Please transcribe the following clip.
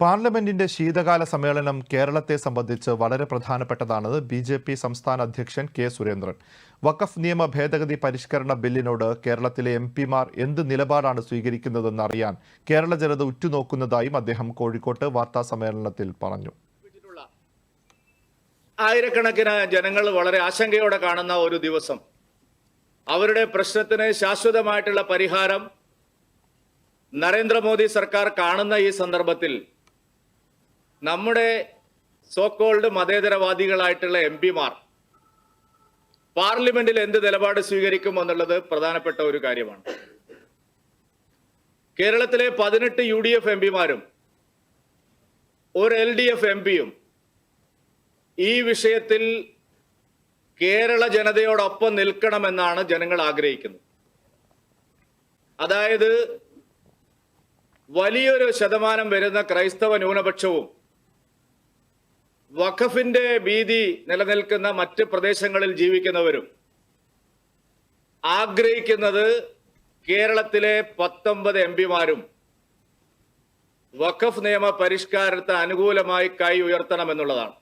പാർലമെന്റിന്റെ ശീതകാല സമ്മേളനം കേരളത്തെ സംബന്ധിച്ച് വളരെ പ്രധാനപ്പെട്ടതാണെന്ന് ബി ജെ പി സംസ്ഥാന അധ്യക്ഷൻ കെ സുരേന്ദ്രൻ. വഖഫ് നിയമ ഭേദഗതി പരിഷ്കരണ ബില്ലിനോട് കേരളത്തിലെ എം പിമാർ എന്ത് നിലപാടാണ് സ്വീകരിക്കുന്നതെന്ന് അറിയാൻ കേരള ജനത ഉറ്റുനോക്കുന്നതായും അദ്ദേഹം കോഴിക്കോട്ട് വാർത്താ സമ്മേളനത്തിൽ പറഞ്ഞു. ആയിരക്കണക്കിന് ജനങ്ങൾ വളരെ ആശങ്കയോടെ കാണുന്ന ഒരു ദിവസം. അവരുടെ പ്രശ്നത്തിന് ശാശ്വതമായിട്ടുള്ള പരിഹാരം നരേന്ദ്രമോദി സർക്കാർ കാണുന്ന ഈ സന്ദർഭത്തിൽ നമ്മുടെ സോക്കോൾഡ് മതേതരവാദികളായിട്ടുള്ള എം പിമാർ പാർലമെന്റിൽ എന്ത് നിലപാട് സ്വീകരിക്കും എന്നുള്ളത് പ്രധാനപ്പെട്ട ഒരു കാര്യമാണ്. കേരളത്തിലെ പതിനെട്ട് യു ഡി എഫ് എം പിമാരും ഒരു എൽ ഡി എഫ് എം പിയും ഈ വിഷയത്തിൽ കേരള ജനതയോടൊപ്പം നിൽക്കണമെന്നാണ് ജനങ്ങൾ ആഗ്രഹിക്കുന്നത്. അതായത് വലിയൊരു ശതമാനം വരുന്ന ക്രൈസ്തവ ന്യൂനപക്ഷവും വഖഫിന്റെ ഭീതി നിലനിൽക്കുന്ന മറ്റ് പ്രദേശങ്ങളിൽ ജീവിക്കുന്നവരും ആഗ്രഹിക്കുന്നത് കേരളത്തിലെ പത്തൊമ്പത് എം പിമാരും വഖഫ് നിയമ പരിഷ്കാരത്തെ അനുകൂലമായി കൈ ഉയർത്തണമെന്നുള്ളതാണ്